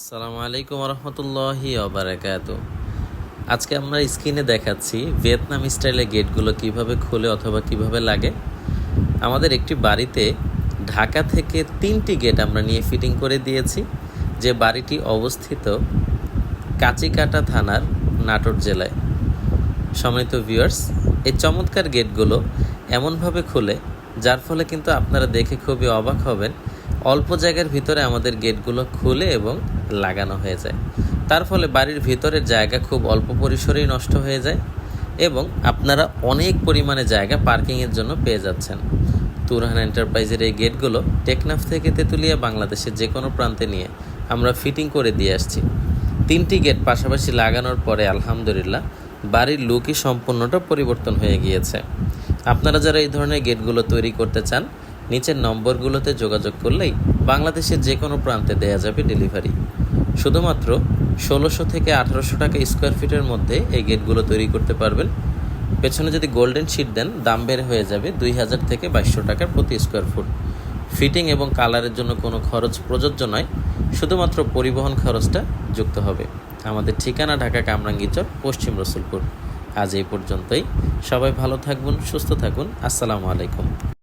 আসসালামু আলাইকুম রহমতুল্লাহি অবরাকাত আজকে আমরা স্ক্রিনে দেখাচ্ছি ভিয়েতনাম স্টাইলে গেটগুলো কীভাবে খুলে অথবা কীভাবে লাগে। আমাদের একটি বাড়িতে ঢাকা থেকে তিনটি গেট আমরা নিয়ে ফিটিং করে দিয়েছি, যে বাড়িটি অবস্থিত কাচিকাটা থানার নাটোর জেলায়। সম্মানিত ভিউয়ার্স, এই চমৎকার গেটগুলো এমনভাবে খুলে, যার ফলে কিন্তু আপনারা দেখে খুবই অবাক হবেন অল্প জায়গার ভিতরে আমাদের গেটগুলো খুলে এবং লাগানো হয়ে যায়। তার ফলে বাড়ির ভিতরের জায়গা খুব অল্প পরিসরেই নষ্ট হয়ে যায় এবং আপনারা অনেক পরিমাণে জায়গা পার্কিংয়ের জন্য পেয়ে যাচ্ছেন। তুরহান এন্টারপ্রাইজের এই গেটগুলো টেকনাফ থেকে তেঁতুলিয়া, বাংলাদেশের যে কোনো প্রান্তে নিয়ে আমরা ফিটিং করে দিয়ে আসছি। তিনটি গেট পাশাপাশি লাগানোর পরে আলহামদুলিল্লাহ বাড়ির লুকই সম্পূর্ণটা পরিবর্তন হয়ে গিয়েছে। আপনারা যারা এই ধরনের গেটগুলো তৈরি করতে চান নিচের নম্বরগুলোতে যোগাযোগ করলেই বাংলাদেশের যে কোনো প্রান্তে দেয়া যাবে ডেলিভারি। শুধুমাত্র ষোলোশো থেকে আঠারোশো টাকা স্কোয়ার ফিটের মধ্যে এই গেটগুলো তৈরি করতে পারবেন। পেছনে যদি গোল্ডেন শিট দেন, দাম বের হয়ে যাবে দুই হাজার থেকে বাইশশো টাকার প্রতি স্কোয়ার ফুট। ফিটিং এবং কালারের জন্য কোনো খরচ প্রযোজ্য নয়, শুধুমাত্র পরিবহন খরচটা যুক্ত হবে। আমাদের ঠিকানা ঢাকা কামরাঙ্গীচর পশ্চিম রসুলপুর। আজ এই পর্যন্তই। সবাই ভালো থাকবেন, সুস্থ থাকুন। আসসালামু আলাইকুম।